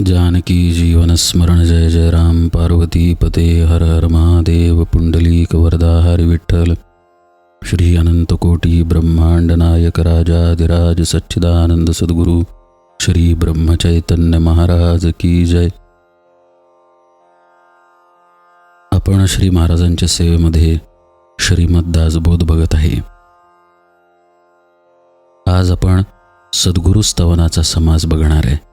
जानकी जीवनस्मरण जय जय राम। पार्वती पते हर हर महादेव। पुंडलीक वरदा हरी विठ्ठल। श्री अनंतकोटी ब्रह्मांड नायक राजाधिराज सच्चिदानंद सद्गुरु। श्री ब्रह्मचैतन्य महाराज की जय। आपण श्री महाराजांच्या सेवेमध्ये श्रीमद दासबोध बघत आहे. आज आपण सद्गुरु स्तवनाचा समाज बघणार आहे.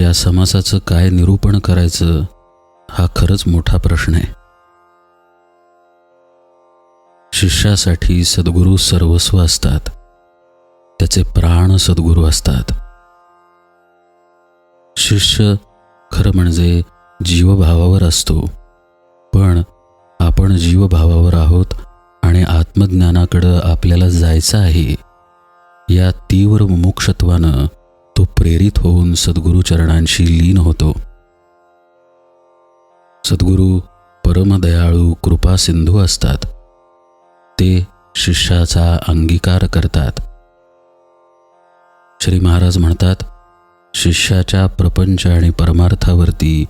या समासाचं काय निरूपण करायचं हा खरंच मोठा प्रश्न आहे. शिष्यासाठी सद्गुरू सर्वस्व असतात. त्याचे प्राण सद्गुरू असतात. शिष्य खरं म्हणजे जीवभावावर असतो. पण आपण जीवभावावर आहोत आणि आत्मज्ञानाकडं आपल्याला जायचं आहे या तीव्र मुमुक्षत्वानं तो प्रेरित होऊन सद्गुरू चरणांशी लीन होतो. सद्गुरू परमदयाळू कृपा सिंधू असतात. ते शिष्याचा अंगीकार करतात. श्री महाराज म्हणतात शिष्याच्या प्रपंच आणि परमार्थावरती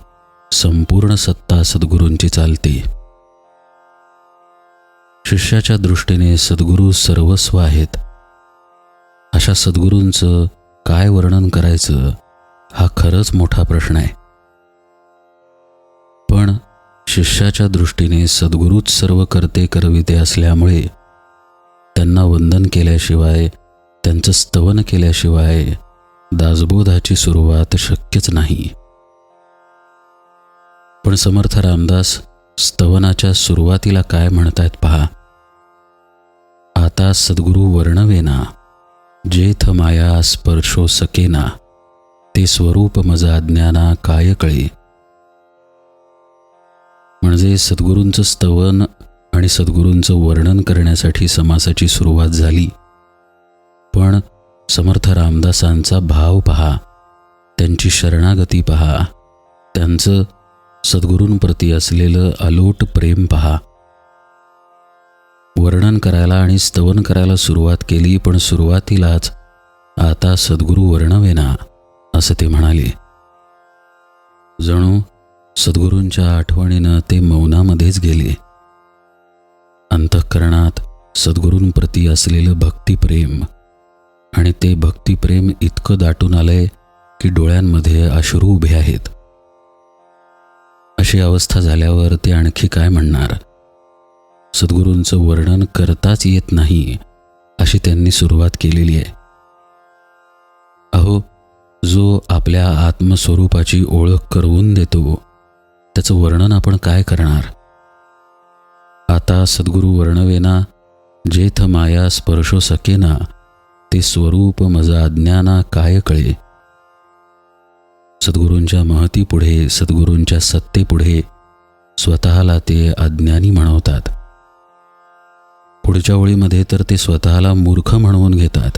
संपूर्ण सत्ता सद्गुरूंची चालते. शिष्याच्या दृष्टीने सद्गुरू सर्वस्व आहेत. अशा सद्गुरूंचं काय वर्णन करायचं हा खरंच मोठा प्रश्न आहे. पण शिष्याच्या दृष्टीने सद्गुरूच सर्व करते करविते असल्यामुळे त्यांना वंदन केल्याशिवाय त्यांचं स्तवन केल्याशिवाय दासबोधाची सुरुवात शक्यच नाही. पण समर्थ रामदास स्तवनाच्या सुरुवातीला काय म्हणतायत पहा. आता सद्गुरू वर्णवेना. जेथ माया स्पर्शो सकेना ते स्वरूप मजा अज्ञाना काय कळे? म्हणजे सद्गुरूंचं स्तवन आणि सद्गुरूंचं वर्णन करण्यासाठी समासाची सुरुवात झाली. पण समर्थ रामदासांचा भाव पहा त्यांची शरणागती पहा त्यांचं सद्गुरूंप्रती असलेलं अलोट प्रेम पहा. वर्णन करायला आणि स्तवन करायला सुरुवात केली पण सुरुवातीलाच आता सद्गुरू वर्णवेना असं ते म्हणाले. जणू सद्गुरूंच्या आठवणीनं ते मौनामध्येच गेले. अंतःकरणात सद्गुरूंप्रती असलेलं भक्तिप्रेम आणि ते भक्तिप्रेम इतकं दाटून आलंय की डोळ्यांमध्ये अश्रू उभे आहेत. अशी अवस्था झाल्यावर ते आणखी काय म्हणणार? सद्गुरूंचं वर्णन करताच येत नाही अशी त्यांनी सुरुवात केलेली आहे. अहो जो आपल्या आत्मस्वरूपाची ओळख करवून देतो त्याचं वर्णन आपण काय करणार? आता सद्गुरू वर्णवेना जेथ माया स्पर्शो सकेना ते स्वरूप मजा अज्ञाना काय कळे? सद्गुरूंच्या महतीपुढे सद्गुरूंच्या सत्तेपुढे स्वतःला ते अज्ञानी म्हणवतात. पुढच्या ओळीमध्ये तर ते स्वतःला मूर्ख म्हणवून घेतात.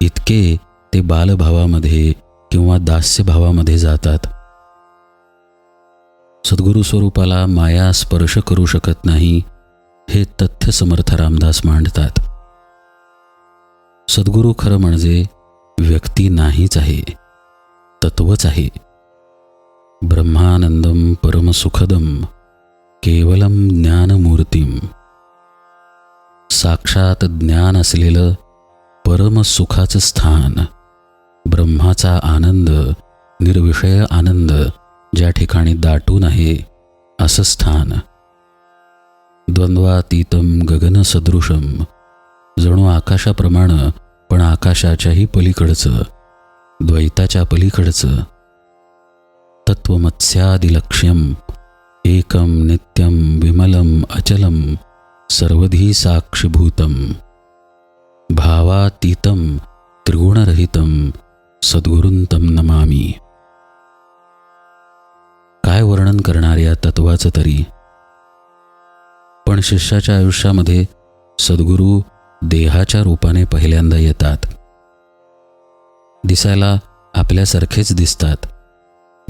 इतके ते बालभावामध्ये किंवा दास्यभावामध्ये जातात. सद्गुरू स्वरूपाला माया स्पर्श करू शकत नाही हे तथ्य समर्थ रामदास मांडतात. सद्गुरू खरं म्हणजे व्यक्ती नाहीच आहे तत्वच आहे. ब्रह्मानंदम परमसुखदम केवलम ज्ञानमूर्तीम. साक्षात ज्ञान असलेलं परमसुखाचं स्थान ब्रह्माचा आनंद निर्विषय आनंद ज्या ठिकाणी दाटून आहे असं स्थान. द्वंद्वातीतम गगनसदृशम जणू आकाशाप्रमाणे पण आकाशाच्याही पलीकडचं द्वैताच्या पलीकडचं. तत्वमत्स्यादिलक्ष्यम एकम नित्यम विमलम अचलम सर्वधी साक्षीभूतम। भावातीतम त्रिगुणरहितम सद्गुरुंतम नमामी। काय वर्णन करणार या तत्वाचं तरी? पण शिष्याच्या आयुष्यामध्ये सद्गुरू देहाच्या रूपाने पहिल्यांदा येतात. दिसायला आपल्यासारखेच दिसतात.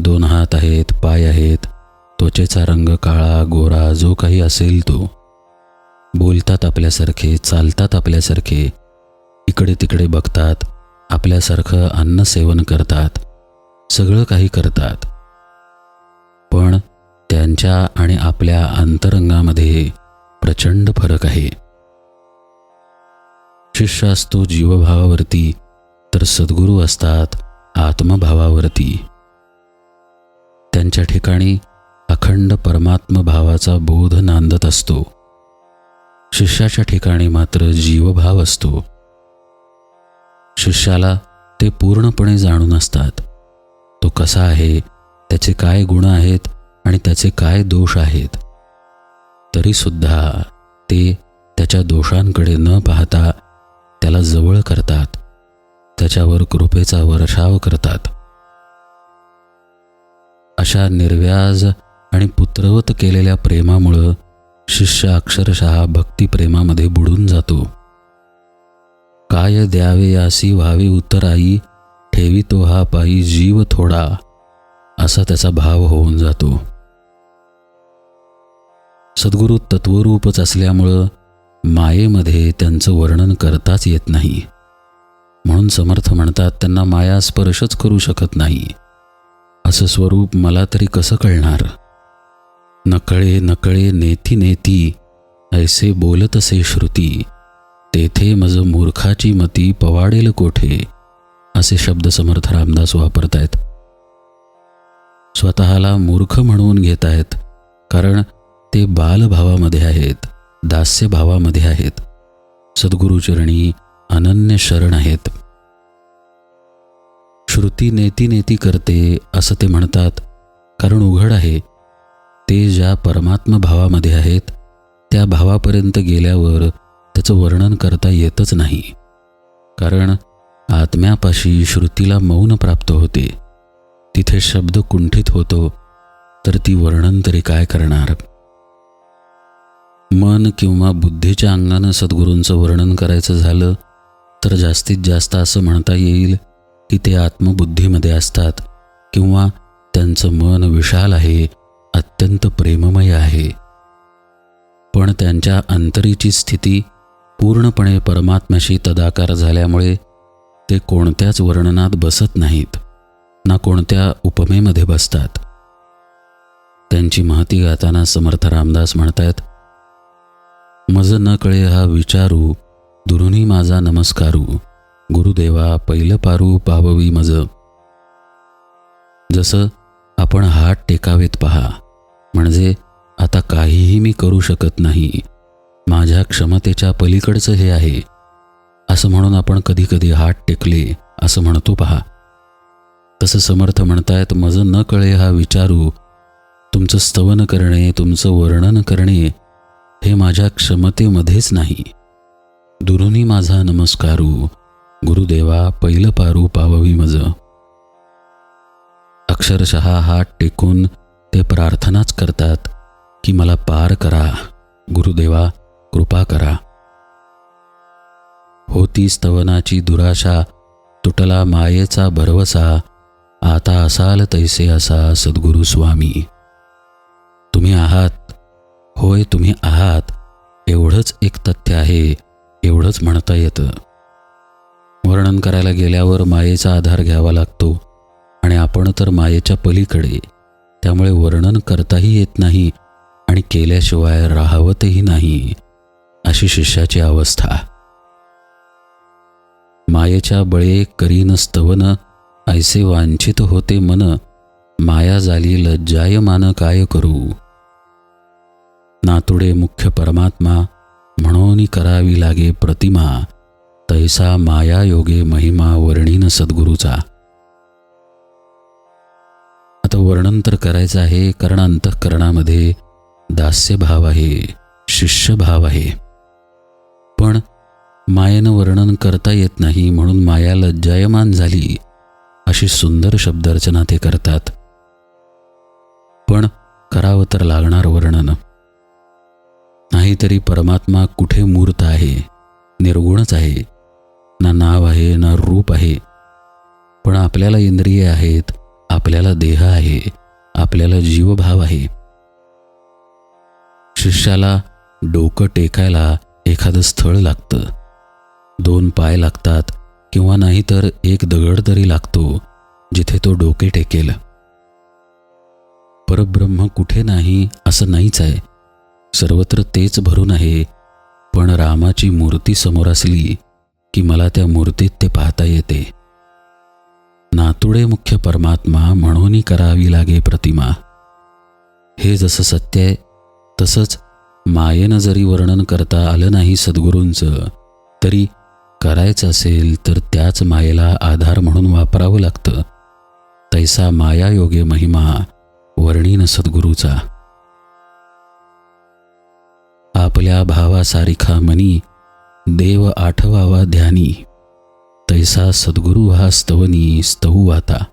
दोन हात आहेत पाय आहेत त्वचेचा रंग काळा गोरा जो काही असेल तो. बोलतात आपल्यासारखे चालतात आपल्यासारखे इकडे तिकडे बघतात आपल्यासारखं अन्न सेवन करतात सगळं काही करतात. पण त्यांच्या आणि आपल्या अंतरंगामध्ये प्रचंड फरक आहे. शिष्य असतो जीवभावावरती तर सद्गुरू असतात आत्मभावावरती. त्यांच्या ठिकाणी अखंड परमात्म भावाचा बोध नांदत असतो. शिष्याच्या ठिकाणी मात्र जीवभाव असतो. शिष्याला ते पूर्णपणे जाणून असतात. तो कसा आहे त्याचे काय गुण आहेत आणि त्याचे काय दोष आहेत. तरीसुद्धा ते त्याच्या दोषांकडे न पाहता त्याला जवळ करतात. त्याच्यावर कृपेचा वर्षाव करतात. अशा निर्व्याज आणि पुत्रवत केलेल्या प्रेमामुळं शिष्य अक्षरशः भक्तिप्रेमामध्ये बुडून जातो. काय द्यावे यासी व्हावे उत्तराई ठेवी तो हा पायी जीव थोडा असा त्याचा भाव होऊन जातो. सद्गुरू तत्वरूपच असल्यामुळं मायेमध्ये त्यांचं वर्णन करताच येत नाही. म्हणून समर्थ म्हणतात त्यांना माया स्पर्शच करू शकत नाही. असं स्वरूप मला तरी कसं कळणार? नकळे नकळे नेती नेती ऐसे बोलतसे श्रुती तेथे मज मूर्खाची मती पवाडेल कोठे? असे शब्द समर्थ रामदास वापरतायत. स्वतःला मूर्ख म्हणून घेत आहेत कारण ते बालभावामध्ये आहेत दास्य भावामध्ये आहेत सद्गुरुचरणी अनन्य शरण आहेत. श्रुती नेती नेती करते असं ते म्हणतात कारण उघड आहे ते ज्या परमात्म भावामध्ये आहेत त्या भावापर्यंत गेल्यावर त्याचं वर्णन करता येतच नाही. कारण आत्म्यापाशी श्रुतीला मौन प्राप्त होते. तिथे शब्द कुंठित होतो तर ती वर्णन तरी काय करणार? मन किंवा बुद्धीच्या अंगानं सद्गुरूंचं वर्णन करायचं झालं तर जास्तीत जास्त असं म्हणता येईल की ते आत्मबुद्धीमध्ये असतात किंवा त्यांचं मन विशाल आहे अत्यंत प्रेममय आहे. पण त्यांच्या अंतरीची स्थिती पूर्णपणे परमात्म्याशी तदाकार झाल्यामुळे ते कोणत्याच वर्णनात बसत नाहीत ना कोणत्या उपमेमध्ये बसतात. त्यांची महती गाताना समर्थ रामदास म्हणतायत मज न कळे हा विचारू दुरुनी माझा नमस्कारू गुरुदेवा पहिलं पारू पाववी मज. जसं आपण हात टेकावेत पहा म्हणजे आता काहीही मी करू शकत नाही. माझ्या क्षमतेच्या पलीकडचं हे आहे. असं म्हणून आपण कधी कधी हात टेकले असं म्हणतो पहा. तसं समर्थ म्हणतायत मज न कळे हा विचारू. तुमचं स्तवन करणे तुमचं वर्णन करणे हे माझ्या क्षमतेमध्येच नाही. दुरुनी माझा नमस्कारू. गुरुदेवा पहिलं पारू पाववी मज. अक्षरशः हात टेकून ते प्रार्थनाच करतात की मला पार करा. गुरुदेवा कृपा करा. होती स्तवनाची दुराशा तुटला मायेचा भरवसा आता असाल तैसे असा सद्गुरु स्वामी. तुम्ही आहात. होय तुम्ही आहात. एवढंच एक तथ्य आहे एवढंच म्हणता येतं. वर्णन करायला गेल्यावर मायेचा आधार घ्यावा लागतो आणि आपण तर मायेच्या पलीकडे त्यामुळे वर्णन करताही येत नाही आणि केल्याशिवाय राहवतही नाही अशी शिष्याची अवस्था. मायेच्या बळे करीन स्तवन ऐसे वांछित होते मन माया झाली लज्जायमान काय करू? नातुडे मुख्य परमात्मा म्हणून करावी लागे प्रतिमा तैसा माया योगे महिमा वर्णीन सद्गुरूचा. आता वर्णन तर करायचं आहे. कारण अंतःकरणामध्ये दास्यभाव आहे शिष्यभाव आहे. पण मायेनं वर्णन करता येत नाही म्हणून माया लज्जायमान झाली अशी सुंदर शब्दरचना ते करतात. पण करावं तर लागणार वर्णन. नाहीतरी परमात्मा कुठे मूर्त आहे निर्गुणच आहे ना नाव आहे ना रूप आहे. पण आपल्याला इंद्रिये आहेत आपल्याला देह आहे आपल्याला जीवभाव आहे. शिष्याला डोकं टेकायला एखादं स्थळ लागतं. दोन पाय लागतात किंवा नाहीतर एक दगड तरी लागतो जिथे तो डोके टेकेल. परब्रह्म कुठे नाही असं नाहीच आहे. सर्वत्र तेच भरून आहे पण रामाची मूर्ती समोर असली की मला त्या मूर्तीत ते पाहता येते. नातुडे मुख्य परमात्मा म्हणून करावी लागे प्रतिमा. हे जसं सत्य आहे तसंच मायेनं जरी वर्णन करता आलं नाही सद्गुरूंचं तरी करायचं असेल तर त्याच मायेला आधार म्हणून वापरावं लागतं. तैसा माया योगे महिमा वर्णीन सद्गुरूचा. आपल्या भावासारिखा मनी देव आठवावा ध्यानी. तैसा सद्गुरू हा स्तवनी स्तवू आता.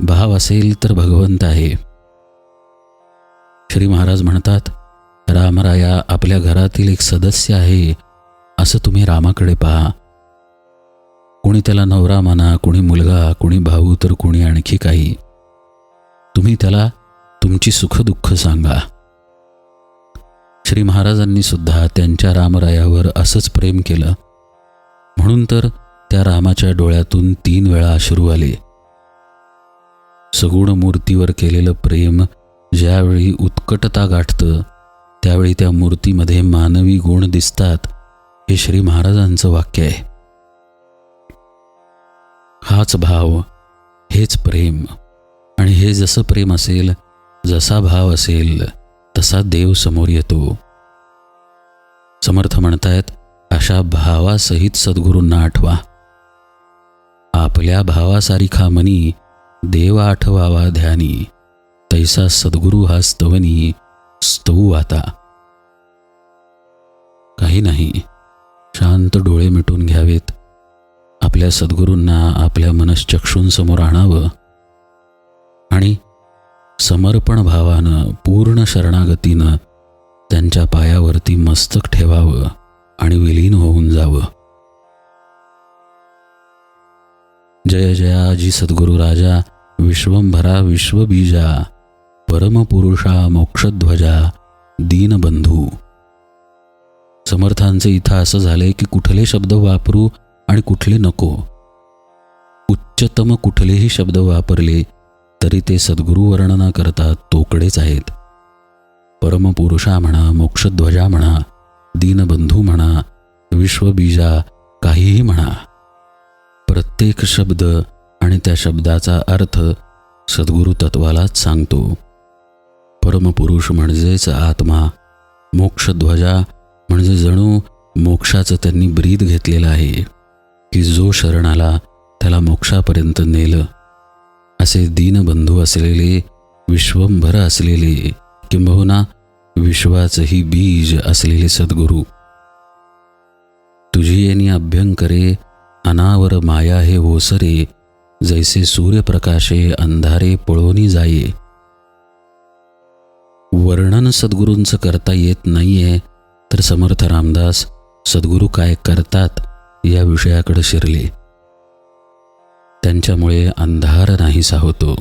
भाव असेल तर भगवंत आहे. श्री महाराज म्हणतात रामराया आपल्या घरातील एक सदस्य आहे असं तुम्ही रामाकडे पहा. कोणी त्याला नवरा म्हणा कोणी मुलगा कोणी भाऊ तर कोणी आणखी काही. तुम्ही त्याला तुमची सुखदुःख सांगा. श्री महाराजांनी सुद्धा त्यांच्या रामरायावर असंच प्रेम केलं. म्हणून तर त्या रामाच्या डोळ्यातून तीन वेळा अश्रू आले. सगुण मूर्तीवर केलेलं प्रेम ज्यावेळी उत्कटता गाठतं त्यावेळी त्या मूर्तीमध्ये मानवी गुण दिसतात हे श्री महाराजांचं वाक्य आहे. हाच भाव हेच प्रेम. आणि हे जसं प्रेम असेल जसा भाव असेल तसा देव समोर येतो. समर्थ म्हणतायत अशा भावासहित सद्गुरूंना आठवा. आपल्या भावासारिखा मनी देव आठवावा ध्यानी. तैसा सद्गुरू हा स्तवनी स्तवू आता. काही नाही. शांत डोळे मिटून घ्यावेत. आपल्या सद्गुरूंना आपल्या मनश्चक्षूंसमोर आणावं. आणि समर्पण भावानं पूर्ण शरणागतीनं त्यांच्या पायावरती मस्तक ठेवावं. आणि विलीन होऊन जावं. जय जयाजी सद्गुरु राजा विश्वंभरा विश्वबीजा परमपुरुषा मोक्षध्वजा दीनबंधू. समर्थांचे इथं असं झालंय की कुठले शब्द वापरू आणि कुठले नको. उच्चतम कुठलेही शब्द वापरले तरी ते सद्गुरू वर्णना करता तोकडेच आहेत. परमपुरुषा म्हणा मोक्षध्वजा म्हणा दीनबंधू म्हणा विश्वबीजा काहीही म्हणा प्रत्येक शब्द आणि त्या शब्दाचा अर्थ सद्गुरू तत्वालाच सांगतो. परमपुरुष म्हणजेच आत्मा मोक्षध्वजा म्हणजे जणू मोक्षाचं त्यांनी ब्रीद घेतलेलं आहे की जो शरणाला त्याला मोक्षापर्यंत नेलं. असे दीनबंधू असलेले विश्वंभर असलेले किंबहुना विश्वाचही बीज असलेले सद्गुरू. तुझी येणी अभ्यंकरे अनावर माया हे ओसरे जैसे सूर्यप्रकाशे अंधारे पळोनी जाये. वर्णन सद्गुरूंचं करता येत नाहीये तर समर्थ रामदास सद्गुरू काय करतात या विषयाकडे शिरले. त्यांच्यामुळे अंधार नाहीसा होतो.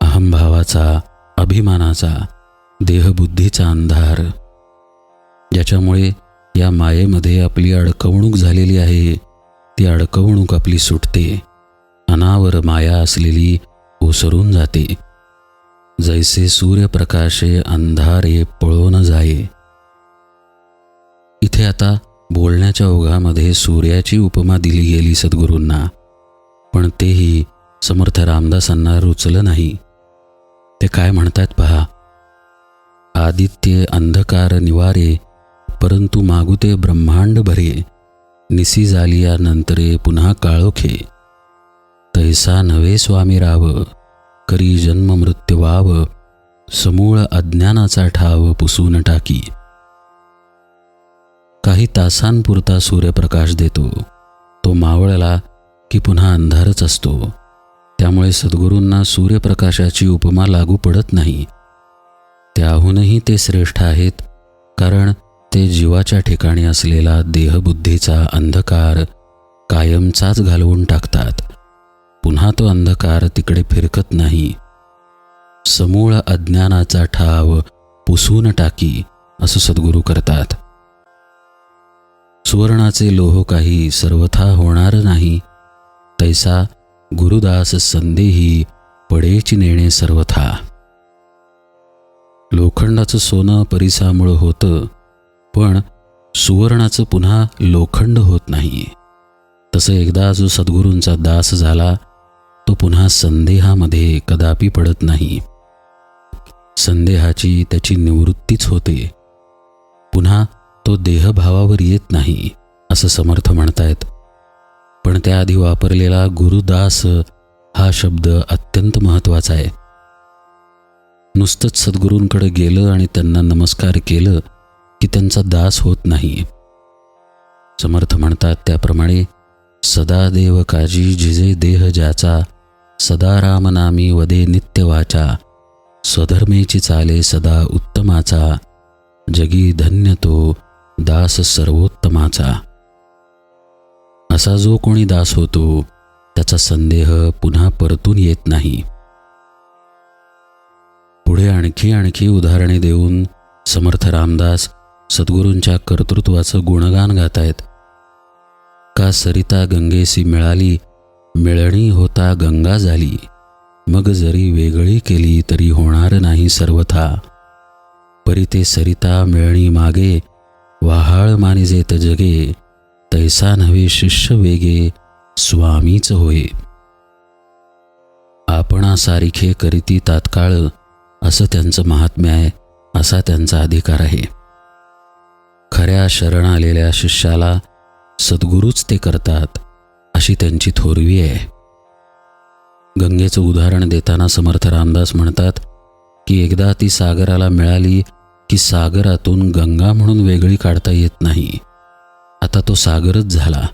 अहंभावाचा अभिमानाचा देहबुद्धीचा अंधार ज्याच्यामुळे या मायेमध्ये आपली अडकवणूक झालेली आहे ती अडकवणूक आपली सुटते. अनावर माया असलेली ओसरून जाते. जैसे सूर्यप्रकाशे अंधारे पळून जाये. इथे आता बोलण्याच्या ओघामध्ये सूर्याची उपमा दिली गेली सद्गुरूंना पण तेही समर्थ रामदासांना रुचलं नाही. ते काय म्हणतात पहा? आदित्य अंधकार निवारे परंतु मागुते ब्रह्मांड भरे निसी झालिया नंतरे पुन्हा काळोखे. तैसा नवे स्वामी राव करी जन्म मृत्यू वाव समूळ अज्ञानाचा ठाव पुसून टाकी. काही तासांपुरता सूर्यप्रकाश देतो तो मावळला की पुन्हा अंधारच असतो. त्यामुळे सद्गुरूंना सूर्यप्रकाशाची उपमा लागू पडत नाही. त्याहूनही ते श्रेष्ठ आहेत कारण ते जीवाच्या ठिकाणी असलेला देहबुद्धीचा अंधकार कायमचाच घालवून टाकतात. पुन्हा तो अंधकार तिकडे फिरकत नाही. समूळ अज्ञानाचा ठाव पुसून टाकी असं सद्गुरू करतात. सुवर्णाचे लोह काही सर्वथा होणार नाही. तैसा गुरुदास संदेही पडेची नेणे सर्वथा. लोखंडाचं सोनं परिसामुळं होतं पण सुवर्णाचं पुन्हा लोखंड होत नाही तसं एकदा जो सद्गुरूंचा दास झाला तो पुन्हा संदेहामध्ये कदापि पडत नाही. संदेहाची त्याची निवृत्तीच होते. पुन्हा तो देहभावावर येत नाही असं समर्थ म्हणतायत. पण त्याआधी वापरलेला गुरुदास हा शब्द अत्यंत महत्त्वाचा आहे. नुसतंच सद्गुरूंकडे गेलं आणि त्यांना नमस्कार केलं की त्यांचा दास होत नाही. समर्थ म्हणतात त्याप्रमाणे सदा देव काजी जिजे देह ज्याचा सदा रामनामी वदे नित्य वाचा स्वधर्मेची चाले सदा उत्तमाचा जगी धन्य तो दास सर्वोत्तमाचा. असा जो कोणी दास होतो त्याचा संदेह पुन्हा परतून येत नाही. पुढे आणखी आणखी उदाहरणे देऊन समर्थ रामदास सद्गुरूंच्या कर्तृत्वाचं गुणगान गातायत. का सरिता गंगेसी मिळाली मिळणी होता गंगा झाली. मग जरी वेगळी केली तरी होणार नाही सर्वथा. परी ते सरिता मिळणी मागे वाहाळ मानिजेत जगे. तैसा नव्हे शिष्य वेगे स्वामीच होय. आपणा सारिखे करीती तात्काळ असं त्यांचं महात्म्य आहे असा त्यांचा अधिकार आहे. खऱ्या शरण आलेल्या शिष्याला सद्गुरूच ते करतात अशी त्यांची थोरवी आहे. गंगेचं उदाहरण देताना समर्थ रामदास म्हणतात की एकदा ती सागराला मिळाली की सागरातून गंगा म्हणून वेगळी काढता येत नाही. आता तो सागरच झाला.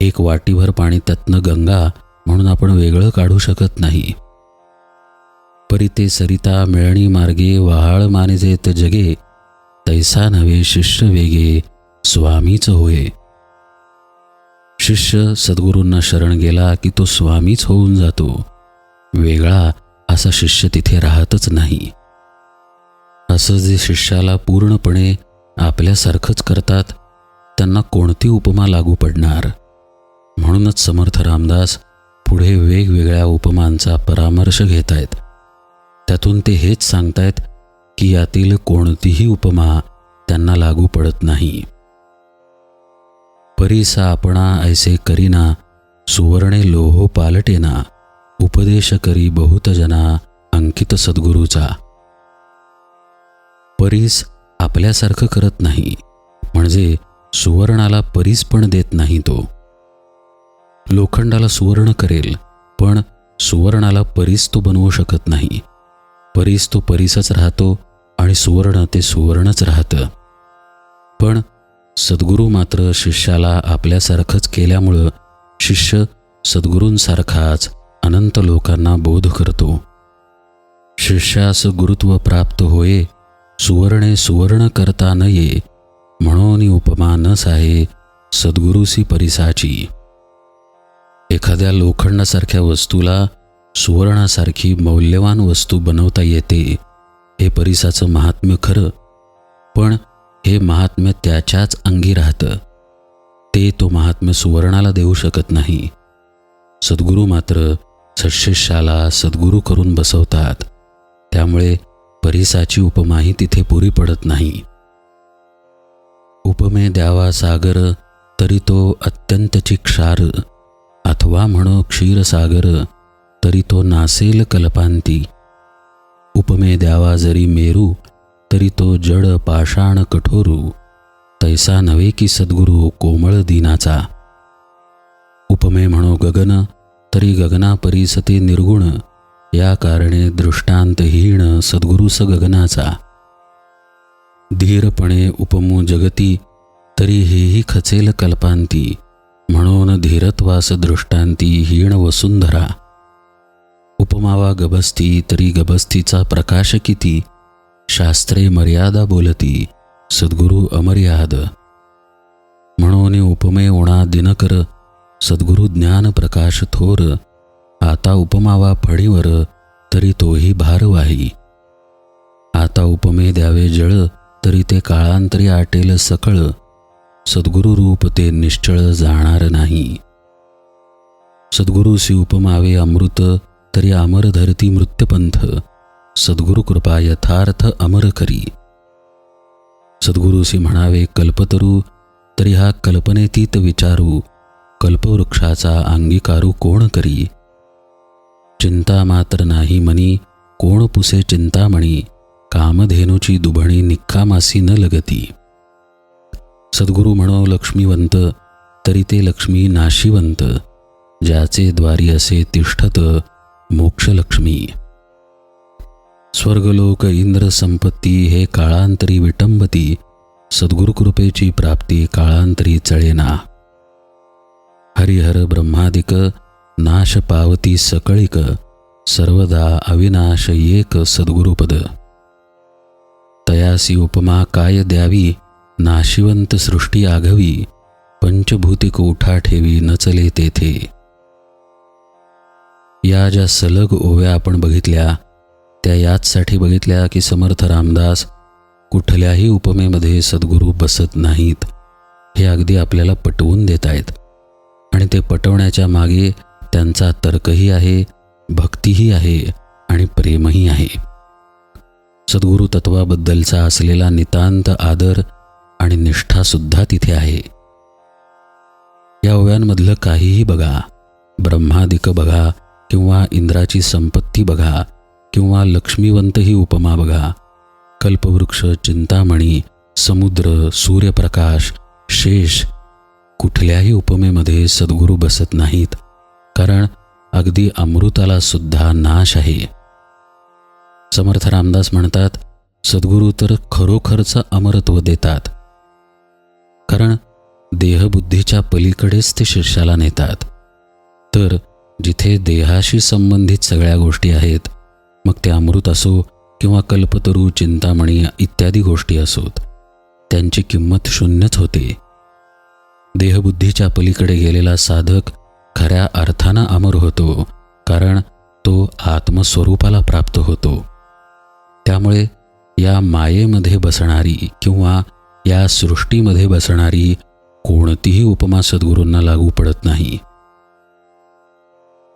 एक वाटीभर पाणी त्यातनं गंगा म्हणून आपण वेगळं काढू शकत नाही. परी ते सरिता मिळणी मार्गे वहाळ मानिजेत जगे तैसा नव्हे शिष्य वेगे स्वामीच होय. शिष्य सद्गुरूंना शरण गेला की तो स्वामीच होऊन जातो. वेगळा असा शिष्य तिथे राहतच नाही. असं जे शिष्याला पूर्णपणे आपल्यासारखंच करतात त्यांना कोणती उपमा लागू पडणार? म्हणूनच समर्थ रामदास पुढे वेगवेगळ्या उपमांचा परामर्श घेत आहेत त्यातून ते हेच सांगतायत की यातील कोणतीही उपमा त्यांना लागू पडत नाही. परीसा आपणा ऐसे करीना सुवर्णे लोहो पालटेना उपदेश करी बहुत जना अंकित सद्गुरूचा. परीस आपल्यासारखं करत नाही म्हणजे सुवर्णाला परीस पण देत नाही तो. लोखंडाला सुवर्ण करेल पण सुवर्णाला परीस तो बनवू शकत नाही. परीस तो परीसच राहतो आणि सुवर्ण ते सुवर्णच राहतं. पण सद्गुरू मात्र शिष्याला आपल्यासारखंच केल्यामुळं शिष्य सद्गुरूंसारखाच अनंत लोकांना बोध करतो. शिष्यास गुरुत्व प्राप्त होये सुवर्णे सुवर्ण करता न ये म्हणून उपमा नस आहे सद्गुरूसी परिसाची. एखाद्या लोखंडासारख्या वस्तूला सुवर्णासारखी मौल्यवान वस्तू बनवता येते हे परिसाचं महात्म्य खरं पण हे महात्म्य त्याच्याच अंगी राहतं. ते तो महात्म्य सुवर्णाला देऊ शकत नाही. सद्गुरू मात्र सशिष्याला सद्गुरू करून बसवतात. त्यामुळे परिसाची उपमाही तिथे पुरी पडत नाही. उपमे द्यावा सागर तरी तो अत्यंतची क्षार अथवा म्हणो क्षीरसागर तरी तो नासेल कल्पांती. उपमे द्यावा जरी मेरू तरी तो जड पाषाण कठोरू. तैसा नव्हे की सद्गुरू कोमळ दिनाचा. उपमे म्हणो गगन तरी गगना परिसते निर्गुण. या कारणे दृष्टांतहीण सद्गुरूस गगनाचा. धीरपणे उपमू जगती तरी हेही खचेल कल्पांती. म्हणून धीरत्वास दृष्टांती हीण वसुंधरा. उपमावा गबस्ती तरी गबस्तीचा प्रकाश किती? शास्त्रे मर्यादा बोलती सद्गुरू अमर्याद. म्हणून उपमे उणा दिनकर सद्गुरू ज्ञान प्रकाश थोर. आता उपमावा फळीवर तरी तोही भारवाही आता उपमे द्यावे जळ तरी ते काळांतरी आटेल सकळ. सद्गुरु रूप ते निश्चळ जाणार नाही. सद्गुरुसी उपमावे अमृत तरी अमर धरती मृत्यपंथ. सद्गुरु कृपा यथार्थ अमर करी. सद्गुरुसी म्हणावे कल्पतरू तरी हा कल्पनेतीत विचारू. कल्पवृक्षाचा अंगीकारू कोण करी? चिंता मात्र नाही मनी कोण पुसे चिंतामणी कामधेनूची दुभणी निक्कामासी न लगती. सद्गुरु म्हणो लक्ष्मीवंत तरी ते लक्ष्मी नाशिवंत. ज्याचे द्वारी असे तिष्ठत मोक्षलक्ष्मी. स्वर्गलोक इंद्र संपत्ती हे काळांतरी विटंबती सद्गुरुकृपेची प्राप्ती काळांतरी चळेना. हरिहर ब्रह्मादिक नाश पावती सकळिक सर्वदा अविनाश एक सद्गुरुपद. तयासी उपमा काय द्यावी नाशिवंत सृष्टी आघवी पंचभूतिक उठा ठेवी नचले तेथे. या ज्या सलग ओव्या आपण बघितल्या त्या याचसाठी बघितल्या की समर्थ रामदास कुठल्याही उपमेमध्ये सद्गुरू बसत नाहीत. हे अगदी आपल्याला पटवून देत आहेत आणि ते पटवण्याच्या मागे त्यांचा तर्कही आहे भक्तीही आहे आणि प्रेमही आहे. सद्गुरू तत्वाबद्दलचा असलेला नितांत आदर आणि निष्ठासुद्धा तिथे आहे. या ओव्यांमधलं काहीही बघा ब्रह्मादिक बघा किंवा इंद्राची संपत्ती बघा किंवा लक्ष्मीवंत ही उपमा बघा. कल्पवृक्ष चिंतामणी समुद्र सूर्यप्रकाश शेष कुठल्याही उपमेमध्ये सद्गुरू बसत नाहीत. कारण अगदी अमृताला सुद्धा नाश आहे. समर्थ रामदास म्हणतात सद्गुरू तर खरोखरचं अमरत्व देतात. कारण देहबुद्धीच्या पलीकडेच ते शिष्याला नेतात. तर जिथे देहाशी संबंधित सगळ्या गोष्टी आहेत मग ते अमृत असो किंवा कल्पतरू चिंतामणी इत्यादी गोष्टी असोत. त्यांची किंमत शून्यच होते. देहबुद्धीच्या पलीकडे गेलेला साधक खऱ्या अर्थानं अमर होतो कारण तो आत्मस्वरूपाला प्राप्त होतो. त्यामुळे या मायेमध्ये बसणारी किंवा या सृष्टीमध्ये बसणारी कोणतीही उपमा सद्गुरूंना लागू पडत नाही.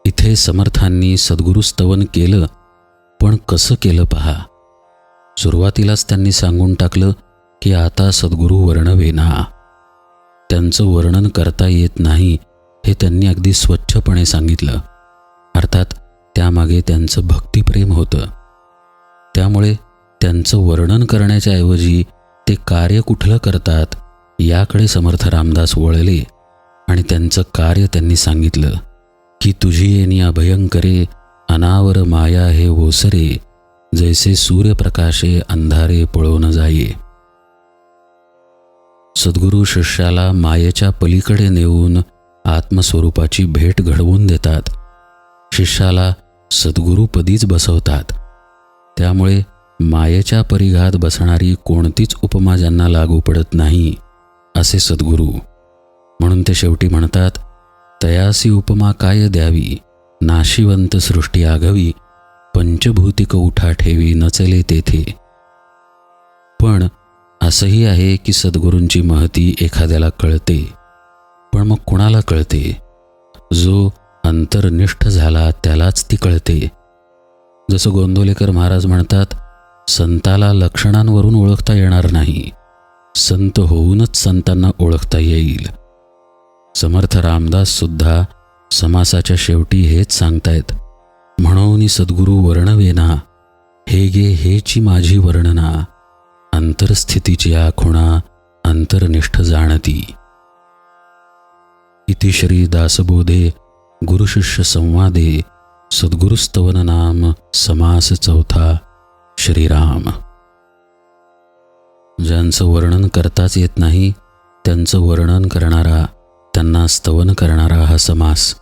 इथे समर्थांनी सद्गुरू स्तवन केलं पण कसं केलं पहा? सुरुवातीलाच त्यांनी सांगून टाकलं की आता सद्गुरू वर्णवेना त्यांचं वर्णन करता येत नाही हे त्यांनी अगदी स्वच्छपणे सांगितलं. अर्थात त्यामागे त्यांचं भक्तिप्रेम होतं. त्यामुळे त्यांचं वर्णन करण्याच्या ऐवजी ते कार्य कुठलं करतात याकडे समर्थ रामदास वळले आणि त्यांचं कार्य त्यांनी सांगितलं. की तुझी येणी अभयंकरे अनावर माया हे ओसरे जैसे सूर्यप्रकाशे अंधारे पळून जाये. सद्गुरू शिष्याला मायेच्या पलीकडे नेऊन आत्मस्वरूपाची भेट घडवून देतात. शिष्याला सद्गुरूपदीच बसवतात. त्यामुळे मायेच्या परिघात बसणारी कोणतीच उपमा ज्यांना लागू पडत नाही असे सद्गुरू. म्हणून ते शेवटी म्हणतात तयासी उपमा काय द्यावी? नाशिवंत सृष्टी आघवी पंचभूतिक उठा ठेवी नचले तेथे. पण असंही आहे की सद्गुरूंची महती एखाद्याला कळते पण मग कुणाला कळते? जो अंतर्निष्ठ झाला त्यालाच ती कळते. जसं गोंदोलेकर महाराज म्हणतात संताला लक्षणांवरून ओळखता येणार नाही संत होऊनच संतांना ओळखता येईल. समर्थ रामदास सुद्धा समासाच्या शेवटी हेच सांगतायत. म्हणून सद्गुरू वर्णवेना हे गे हेची माझी वर्णना अंतरस्थितीची आखुणा अंतरनिष्ठ जाणती. इतिश्री दासबोधे गुरुशिष्य संवादे सद्गुरुस्तवन नाम समास चौथा श्रीराम. ज्यांचं वर्णन करताच येत नाही त्यांचं वर्णन करणारा त्यांना स्तवन करणारा हा समास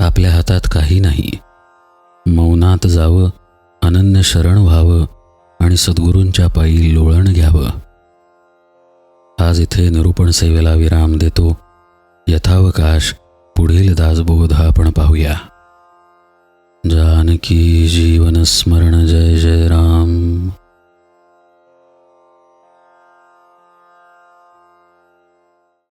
आपल्या हातात काही नाही. मौनात जावं अनन्य शरण व्हावं आणि सद्गुरूंच्या पायी लोळण घ्यावं. आज इथे निरूपण सेवेला विराम देतो. यथावकाश पुढील दासबोध आपण पाहूया. जानकी जीवन स्मरण जय जय राम.